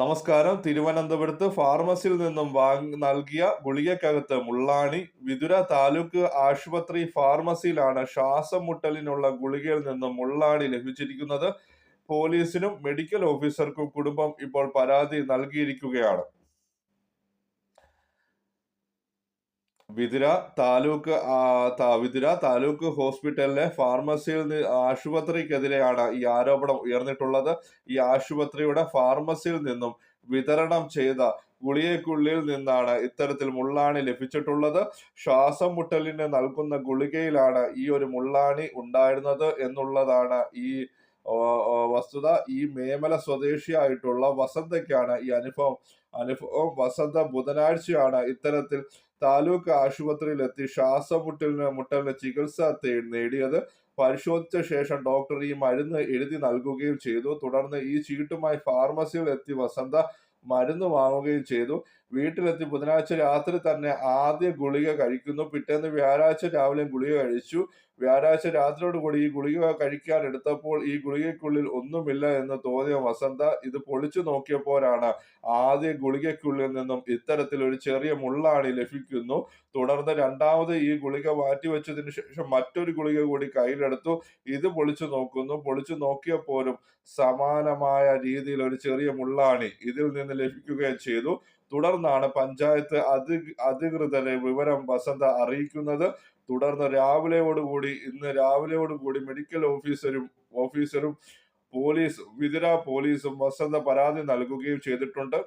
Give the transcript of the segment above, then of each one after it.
നമസ്കാരം. തിരുവനന്തപുരത്ത് ഫാർമസിയിൽ നിന്നും വാങ്ങി നൽകിയ ഗുളികക്കകത്ത് മുള്ളാണി വിതുര താലൂക്ക് ആശുപത്രി ഫാർമസിയിലാണ് ശ്വാസം മുട്ടലിനുള്ള ഗുളികയിൽ നിന്നും മുള്ളാണി ലഭിച്ചിരിക്കുന്നത്. പോലീസിനും മെഡിക്കൽ ഓഫീസർക്കും കുടുംബം ഇപ്പോൾ പരാതി നൽകിയിരിക്കുകയാണ്. വിതുര താലൂക്ക് വിതുര താലൂക്ക് ഹോസ്പിറ്റലിലെ ഫാർമസിയിൽ ആശുപത്രിക്കെതിരെയാണ് ഈ ആരോപണം ഉയർന്നിട്ടുള്ളത്. ഈ ആശുപത്രിയുടെ ഫാർമസിയിൽ നിന്നും വിതരണം ചെയ്ത ഗുളികയ്ക്കുള്ളിൽ നിന്നാണ് ഇത്തരത്തിൽ മുള്ളാണി ലഭിച്ചിട്ടുള്ളത്. ശ്വാസം മുട്ടലിന് നൽകുന്ന ഗുളികയിലാണ് ഈ ഒരു മുള്ളാണി ഉണ്ടായിരുന്നത് എന്നുള്ളതാണ് ഈ വസ്തുത. ഈ മേമല സ്വദേശിയായിട്ടുള്ള വസന്തയ്ക്കാണ് ഈ അനുഭവം. അനുഭവം വസന്ത ബുധനാഴ്ചയാണ് ഇത്തരത്തിൽ താലൂക്ക് ആശുപത്രിയിലെത്തി ശ്വാസമുട്ടലിന് മുട്ടലിന് ചികിത്സ നേടിയത്. പരിശോധിച്ച ശേഷം ഡോക്ടർ ഈ മരുന്ന് എഴുതി നൽകുകയും ചെയ്തു. തുടർന്ന് ഈ ചീട്ടുമായി ഫാർമസിയിൽ എത്തി വസന്ത മരുന്ന് വാങ്ങുകയും ചെയ്തു. വീട്ടിലെത്തി ബുധനാഴ്ച രാത്രി തന്നെ ആദ്യ ഗുളിക കഴിക്കുന്നു. പിറ്റേന്ന് വ്യാഴാഴ്ച രാവിലെ ഗുളിക കഴിച്ചു. വ്യാഴാഴ്ച രാത്രിയോട് കൂടി ഈ ഗുളിക കഴിക്കാൻ എടുത്തപ്പോൾ ഈ ഗുളികയ്ക്കുള്ളിൽ ഒന്നുമില്ല എന്ന് തോന്നിയ വസന്ത ഇത് പൊളിച്ചു നോക്കിയപ്പോഴാണ് ആദ്യ ഗുളികയ്ക്കുള്ളിൽ നിന്നും ഇത്തരത്തിൽ ഒരു ചെറിയ മുള്ളാണി ലഭിക്കുന്നു. തുടർന്ന് രണ്ടാമത് ഈ ഗുളിക മാറ്റിവെച്ചതിന് ശേഷം മറ്റൊരു ഗുളിക കൂടി കയ്യിലെടുത്തു. ഇത് പൊളിച്ചു നോക്കുന്നു. പൊളിച്ചു നോക്കിയപ്പോഴും സമാനമായ രീതിയിൽ ഒരു ചെറിയ മുള്ളാണി ഇതിൽ നിന്ന് ലഭിക്കുകയും ചെയ്തു. തുടർന്നാണ് പഞ്ചായത്ത് അധി അധികൃതരെ വിവരം വസന്ത അറിയിക്കുന്നത്. തുടർന്ന് രാവിലെയോടുകൂടി ഇന്ന് രാവിലെയോടുകൂടി മെഡിക്കൽ ഓഫീസറും ഓഫീസറും പോലീസ് വിതിര പോലീസും വസന്ത പരാതി നൽകുകയും ചെയ്തിട്ടുണ്ട്.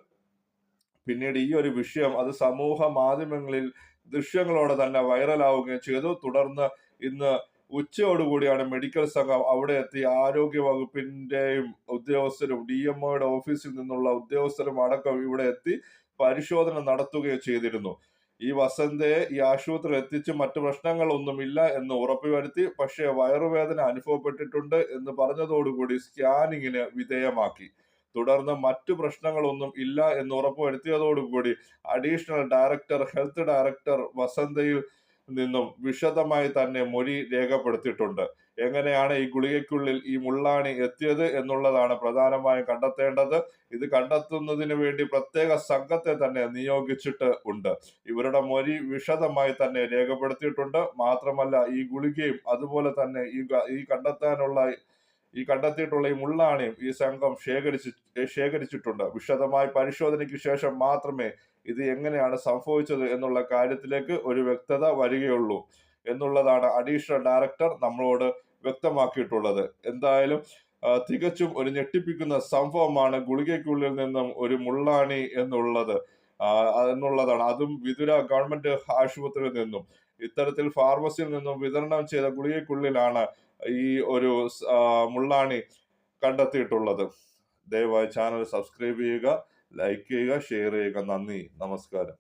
പിന്നീട് ഈ ഒരു വിഷയം അത് സമൂഹ മാധ്യമങ്ങളിൽ ദൃശ്യങ്ങളോടെ തന്നെ വൈറലാവുകയും ചെയ്തു. തുടർന്ന് ഇന്ന് ഉച്ചയോടുകൂടിയാണ് മെഡിക്കൽ സംഘം അവിടെ എത്തി. ആരോഗ്യ വകുപ്പിന്റെയും ഉദ്യോഗസ്ഥരും ഡി എം ഒയുടെ ഓഫീസിൽ നിന്നുള്ള ഉദ്യോഗസ്ഥരും അടക്കം ഇവിടെ എത്തി. പരിശോധന നടത്തുകയോ ചെയ്തിരുന്നു. ഈ വസന്തയെ ഈ ആശുപത്രിയിൽ എത്തിച്ച് മറ്റു പ്രശ്നങ്ങളൊന്നുമില്ല എന്ന് ഉറപ്പുവരുത്തി പക്ഷേ വയറുവേദന അനുഭവപ്പെട്ടിട്ടുണ്ട് എന്ന് പറഞ്ഞതോടുകൂടി സ്കാനിങ്ങിന് വിധേയമാക്കി. തുടർന്ന് മറ്റു പ്രശ്നങ്ങളൊന്നും ഇല്ല എന്ന് ഉറപ്പുവരുത്തിയതോടുകൂടി അഡീഷണൽ ഡയറക്ടർ ഹെൽത്ത് ഡയറക്ടർ വസന്തയിൽ നിന്നും വിശദമായി തന്നെ മൊഴി രേഖപ്പെടുത്തിയിട്ടുണ്ട്. എങ്ങനെയാണ് ഈ ഗുളികയ്ക്കുള്ളിൽ ഈ മുള്ളാണി എത്തിയത് എന്നുള്ളതാണ് പ്രധാനമായും കണ്ടെത്തേണ്ടത്. ഇത് കണ്ടെത്തുന്നതിന് വേണ്ടി പ്രത്യേക സംഘത്തെ തന്നെ നിയോഗിച്ചിട്ട് ഉണ്ട്. ഇവരുടെ മൊഴി വിശദമായി തന്നെ രേഖപ്പെടുത്തിയിട്ടുണ്ട്. മാത്രമല്ല ഈ ഗുളികയും അതുപോലെ തന്നെ ഈ ഈ കണ്ടെത്താനുള്ള ഈ കണ്ടെത്തിയിട്ടുള്ള ഈ മുള്ളാണിയും ഈ സംഘം ശേഖരിച്ച് ശേഖരിച്ചിട്ടുണ്ട്. വിശദമായ പരിശോധനയ്ക്ക് ശേഷം മാത്രമേ ഇത് എങ്ങനെയാണ് സംഭവിച്ചത് എന്നുള്ള കാര്യത്തിലേക്ക് ഒരു വ്യക്തത വരികയുള്ളൂ എന്നുള്ളതാണ് അഡീഷണൽ ഡയറക്ടർ നമ്മളോട് വ്യക്തമാക്കിയിട്ടുള്ളത്. എന്തായാലും തികച്ചും ഒരു ഞെട്ടിപ്പിക്കുന്ന സംഭവമാണ് ഗുളികയ്ക്കുള്ളിൽ നിന്നും ഒരു മുള്ളാണി എന്നുള്ളത്. എന്നുള്ളതാണ്. അതും വിതുര ഗവൺമെന്റ് ആശുപത്രിയിൽ നിന്നും. ഇത്തരത്തിൽ ഫാർമസിയിൽ നിന്നും വിതരണം ചെയ്ത ഗുളികയ്ക്കുള്ളിലാണ് ഈ ഒരു മുള്ളാണി കണ്ടെത്തിയിട്ടുള്ളത്. ദയവായി ചാനൽ സബ്സ്ക്രൈബ് ചെയ്യുക ലൈക്ക് ചെയ്യുക ഷെയർ ചെയ്യുക. നന്ദി. നമസ്കാരം.